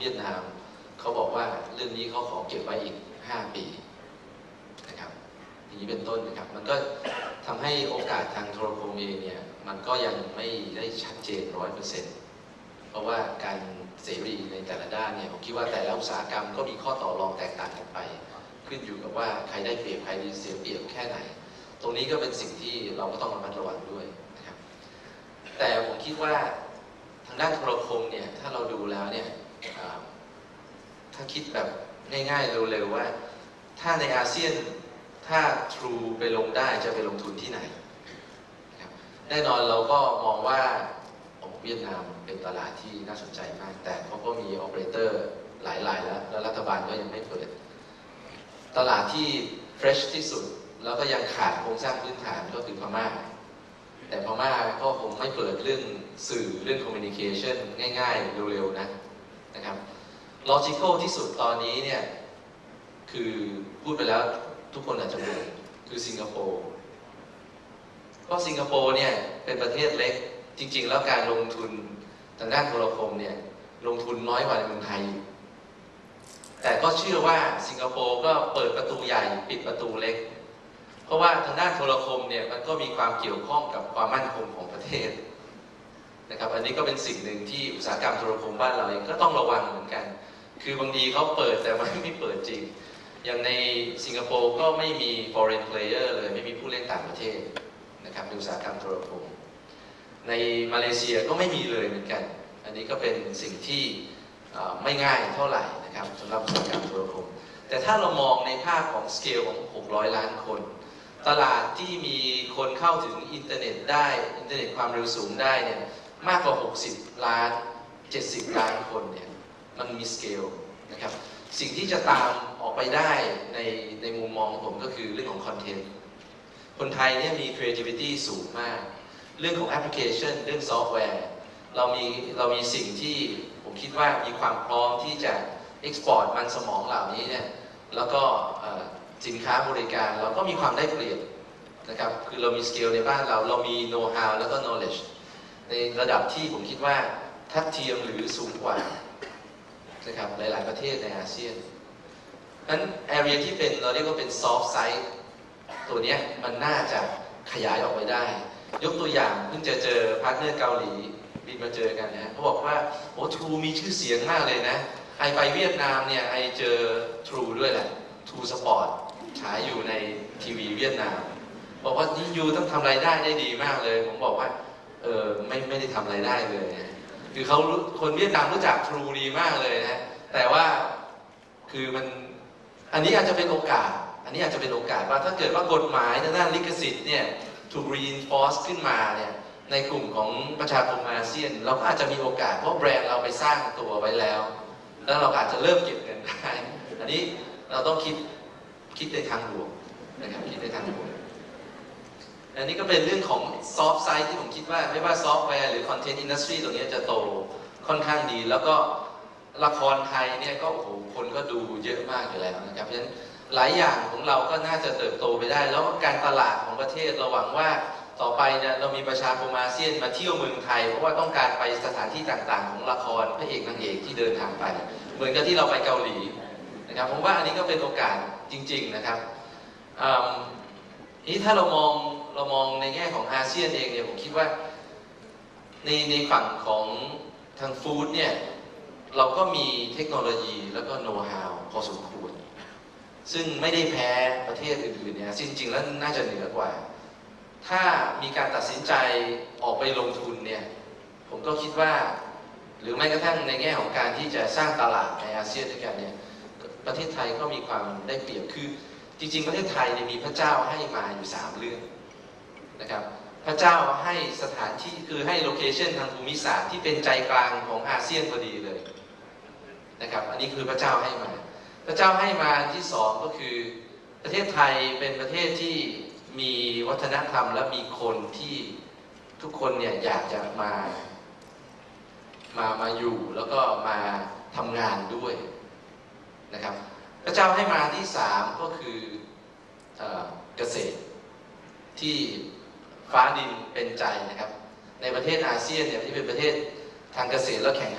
เวียดนามเขาบอกว่าเรื่องนี้เขาขอเก็บไว้อีก 5 ปีนะครับอย่างนี้เป็นต้นนะครับ มันก็ทำให้โอกาสทางโทรโคมเองเนี่ยมันก็ยังไม่ได้ชัดเจนร้อยเปอร์เซ็นต์เพราะว่าการเสรีในแต่ละด้านเนี่ยผมคิดว่าแต่ละอุตสาหกรรมก็มีข้อต่อรองแตกต่างกันไป ขึ้นอยู่กับว่าใครได้เปรียบใครเสียเปรียบแค่ไหน ตรงนี้ก็เป็นสิ่งที่เราก็ต้องระมัดระวังด้วยนะครับแต่ผมคิดว่าทางด้านโทรคมเนี่ยถ้าเราดูแล้วเนี่ย ถ้าคิดแบบง่ายๆเร็วๆว่า ถ้าในอาเซียนถ้า True ไปลงได้จะไปลงทุนที่ไหน แน่นอนเราก็มองว่าเวียดนามเป็นตลาดที่น่าสนใจมาก แต่เขาก็มีโอเปอเรเตอร์หลายรายแล้ว แล้วรัฐบาลก็ยังไม่เปิด ตลาดที่ fresh ที่สุด แล้วก็ยังขาดโครงสร้างพื้นฐานก็คือพม่า แต่พม่าก็คงไม่เปิดเรื่องสื่อเรื่อง communication ง่าย ๆ เร็ว ๆ นะ นะครับ logical ที่สุดตอนนี้เนี่ยคือพูดไปแล้วทุกคนอาจจะงงคือสิงคโปร์เพราะสิงคโปร์เนี่ยเป็นประเทศเล็กจริง ๆ แล้วการลงทุนทางด้านโทรคมเนี่ยลงทุนน้อยกว่าในเมืองไทย แต่ก็เชื่อว่าสิงคโปร์ก็เปิดประตูใหญ่ปิดประตูเล็ก เพราะว่าทางด้านโทรคมเนี่ยมันก็มีความเกี่ยวข้องกับความมั่นคงของประเทศ นะครับ อันนี้ก็เป็นสิ่งหนึ่งที่อุตสาหกรรมโทรคมบ้านเราเองก็ต้องระวังเหมือนกัน คือบางทีเขาเปิดแต่มันไม่เปิดจริง อย่างในสิงคโปร์ก็ไม่มี foreign player เลยไม่มีผู้เล่นต่างประเทศนะครับในอุตสาหกรรมโทรคม ในมาเลเซียก็ไม่มีเลยเหมือนกัน อันนี้ก็เป็นสิ่งที่ไม่ง่ายเท่าไหร่นะครับสำหรับอุตสาหกรรมโทรคม แต่ถ้าเรามองในภาพของสเกลของ 600 ล้านคนตลาดที่มีคนเข้าถึงอินเทอร์เน็ตได้ อินเทอร์เน็ตความเร็วสูงได้เนี่ย มากกว่า 60 ล้าน 70 ล้านคนเนี่ยมันมีสเกลนะครับสิ่งที่จะตามออกไปได้ในในมุมมองผมก็คือเรื่องของคอนเทนต์คนไทยเนี่ยมี creativity สูงมาก เรื่องของแอปพลิเคชัน เรื่องซอฟต์แวร์ เรามีเรามีสิ่งที่ผมคิดว่ามีความพร้อมที่จะ export มันสมองเหล่านี้เนี่ยแล้วก็สินค้าบริการเราก็มีความได้เปรียบนะครับคือเรามีสเกลในบ้านเราเรามีโน้ตฮาวแล้วก็ knowledge ในระดับที่ผมคิดว่าทัดเทียมหรือสูงกว่านะครับหลาย ๆ ประเทศในอาเซียนนั้น area ที่เป็นเราเรียกว่าเป็น soft side ตัวนี้มันน่าจะขยายออกไปได้ ยกตัวอย่างเพิ่งจะเจอพาร์ทเนอร์เกาหลีบินมาเจอกันนะเขาบอกว่าโอ้ทรูมีชื่อเสียงมากเลยนะ ไอไปเวียดนามเนี่ยไอเจอทรูด้วยแหละทรูสปอร์ตฉายอยู่ในทีวีเวียดนาม บอกว่านี่ยูต้องทำรายได้ได้ดีมากเลย ผมบอกว่า เออไม่ไม่ได้ทำรายได้เลยนะคือเขาคนเวียดนามรู้จักทรูดีมากเลยนะแต่ว่าคือมันอันนี้อาจจะเป็นโอกาส อันนี้อาจจะเป็นโอกาสว่าถ้าเกิดว่ากฎหมายทางด้านลิขสิทธิ์เนี่ยถูก reinforce ขึ้นมาเนี่ยในกลุ่มของประชาคมอาเซียน เราก็อาจจะมีโอกาสเพราะแบรนด์เราไปสร้างตัวไว้แล้ว แล้วเราอาจจะเริ่มเก็บเงินได้อันนี้เราต้องคิดคิดในทางบวกนะครับคิดในทางบวก อันนี้ก็เป็นเรื่องของซอฟต์ไซด์ที่ผมคิดว่าไม่ว่าซอฟต์แวร์หรือคอนเทนต์อินดัสทรีตรงนี้จะโตค่อนข้างดี แล้วก็ละครไทยเนี่ยก็โอ้โหคนก็ดูเยอะมากอยู่แล้วนะครับเพราะฉะนั้นหลายอย่างของเราก็น่าจะเติบโตไปได้ แล้วการตลาดของประเทศเราหวังว่าต่อไปเนี่ยเรามีประชาคมอาเซียนมาเที่ยวเมืองไทย เพราะว่าต้องการไปสถานที่ต่างๆ ของละครพระเอกนางเอกที่เดินทางไป เหมือนกับที่เราไปเกาหลีนะครับผมว่าอันนี้ก็เป็นโอกาสจริง ๆนะครับนี้ถ้าเรามอง เรามองในแง่ของอาเซียนเองเนี่ยผมคิดว่าในในฝั่งของทางฟู้ดเนี่ยเราก็มีเทคโนโลยีแล้วก็โน้ตฮาวพอสมควร ซึ่งไม่ได้แพ้ประเทศอื่นๆเนี่ยจริงๆแล้วน่าจะเหนือกว่า ถ้ามีการตัดสินใจออกไปลงทุนเนี่ยผมก็คิดว่า หรือแม้กระทั่งในแง่ของการที่จะสร้างตลาดในอาเซียนด้วยกันเนี่ยประเทศไทยก็มีความได้เปรียบคือจริง ๆ ประเทศไทยเนี่ยมีพระเจ้าให้มาอยู่สาม นะครับพระเจ้าให้สถานที่คือให้โลเคชันทางภูมิศาสตร์ที่เป็นใจกลางของอาเซียนพอดีเลยนะครับอันนี้คือพระเจ้าให้มา พระเจ้าให้มาที่สองก็คือประเทศไทยเป็นประเทศที่มีวัฒนธรรมและมีคนที่ทุกคนเนี่ยอยากจะมามามาอยู่แล้วก็มาทำงานด้วยนะครับ พระเจ้าให้มาที่สามก็คือเอเกษตรที่ ฟ้าดินเป็นใจนะครับ ในประเทศอาเซียนเนี่ยที่เป็นประเทศทางเกษตรและแข่งขัน